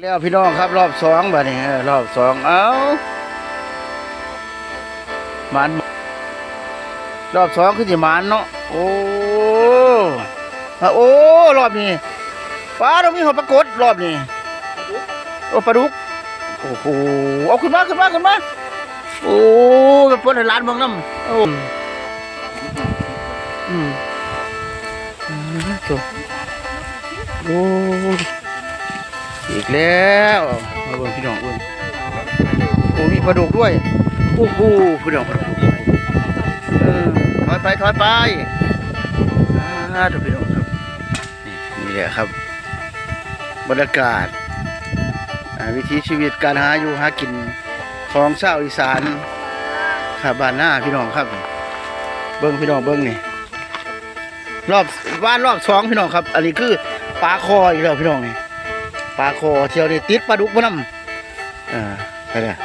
แล้วพี่น้องครับรอบสองบัดนี้เออรอบสองเอ้ามันรอบสองคือสิมันเนาะโอ้โอ้รอบนี้ป้าเรามีหัวปรากฏรอบนี้โอ้ปลาดุกโอ้โหเอาขึ้นมาขึ้นมาขึ้นมาโอ้กระปุกในร้านเบางน้ำโอ้อืมอืมจบโอ้ อีกแล้วมาเบิ่งพี่น้องเบิ่งโอ้มีปลาดุกด้วยโอ้โหพี่น้องเออถอยไปถอยไปอ่าดูพี่น้องครับนี่แหละครับ บรรยากาศวิถีชีวิตการหาอยู่หากินของชาวอีสานครับบ้านหน้าพี่น้องครับ เบิ่งพี่น้องเบิ่งนี่รอบบ้านรอบสองพี่น้องครับ อันนี้คือปลาคออีกแล้วพี่น้องนี่ ปลาคอเที่ยวนี่ติดปลาดุกมานำอ่าใช่เลย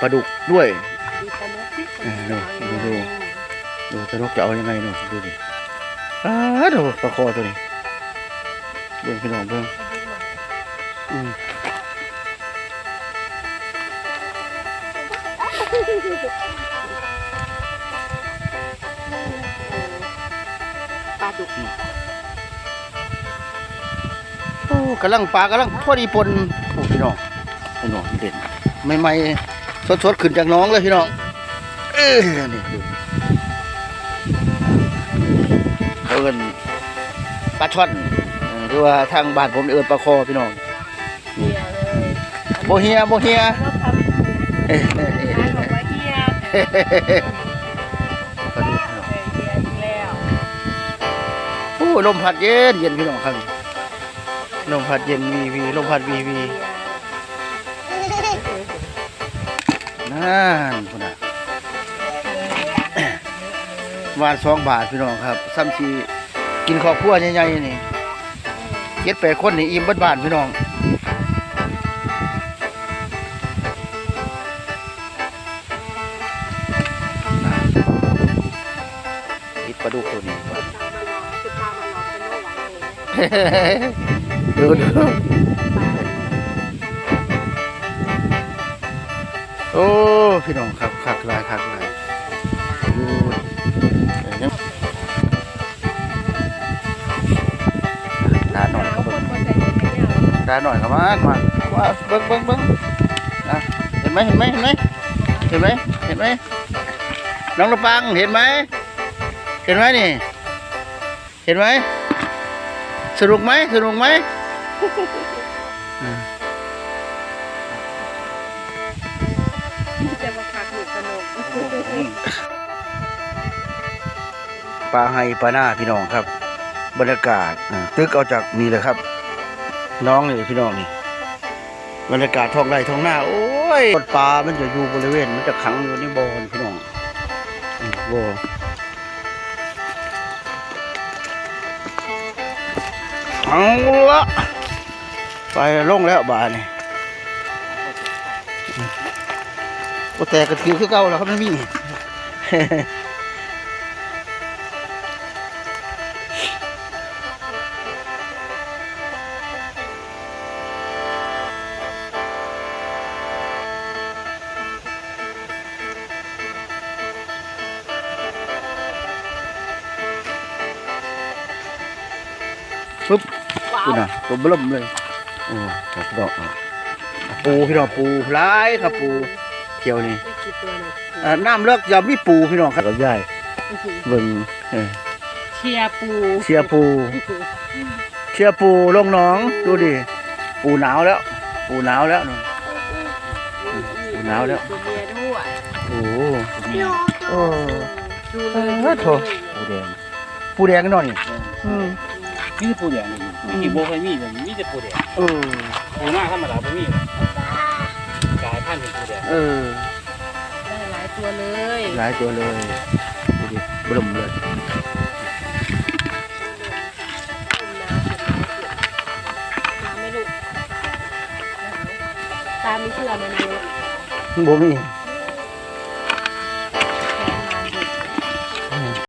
ปลาดุกด้วยดูดูดูดูตะนกจะเอายังไงดูดูดิอ้าดูปลาคอตัวนี้เบิ่งพี่น้องเบิ่งอืมปลาดุกโอ้ กำลังปลากำลังพอดีปนโอ้พี่น้องพี่น้องเด่นใหม่ๆสดๆขึ้นจากหน้องเลยพี่น้องเอ้ยนี่ดูเขาเอิ้นปลาช่อนเออหรือว่าทางบ้านผมเอิ้นปลาคอพี่น้องเฮียเลยโบเฮียโบเฮียแล้วทำเอ้ยเอ้ยเอ้ยร้านบอกว่าเฮียเอ้ยเอ้ยปลาดุกพี่น้องเออเฮียอีกแล้วโอ้ลมพัดเย็นเย็นพี่น้องครับ ลมพัดเย็นวีวีลมพัดวีวีนั่นพุ่นน่ะวานสองบาทพี่น้องครับซ้ำชีกินข้าวคั่วใหญ่ๆนี่เจ็ดแปดคนนี่อิ่มเบิดบ้านพี่น้องอิดปลาดุกตัวนี้ คือปลามันร้อนเป็นโรคหวังเลยดูดูโอ้พี่น้องครับคักหลายคักหลายดูเดี๋ยวยังตาหน่อยแล้ก็วคเบิ่นงมาใส่ถุงเนี่ยตาหน่อยครับมามาว่าเบิ้งเบิ้งเบิ้งอะเห็นไหมเห็นไหมเห็นไหมเห็นไหมเห็นไหมน้องระปังเห็นไหมเห็นไหมนี่ เห็นไหมสนุกไหมสนุกไหม จะมาคักหนุกสนุกปลาไฮปลาหน้าพี่น้องครับ บรรยากาศอ่าตึกเอาจากนี่เลยครับ น้องนี่พี่น้องนี่บรรยากาศท้องไร่ท้องหน้า โอ้ยปลา มันจะอยู่บริเวณ มันจะขังอยู่ในบ่อนี่พี่น้องบ่อเอาละ ไปลงแล้วบานี่ก็แต่กระติวคือเก่าแล้วครับไม่มีปุ๊บคุณน่ะตัวเบิ่มเลย โอ้ครับพี่น้องอะปูพี่น้องปูหลายครับปูเที่ยวนี่ไม่กี่ตัวนะอ่าน้ำเลิกยามีปูพี่น้องครับกับยายเบิ่งเออเชียร์ปูเชียร์ปู เชียร์ปูลงหน้องดูดิปูหนาวแล้ว ปูหนาวแล้วนู่น ปูหนาวแล้ว ตัวเมียด้วยโอ้โอ้ ดูเอเลยอโถ ปูแดงปูแดงกันหน่อยอืม มีแต่ปูแดงนี่มีกี่โบเคยมีแบบนี้มีแต่ปูแดงเออ ปูหน้าธรรมดาบ่มีกลายพันธุ์เป็นปูแดงเออได้หลายตัวเลยหลายตัวเลยดูดิเบิ่มเลยตาไม่ลูกตาไม่เชื่อมันเลยบ่มีต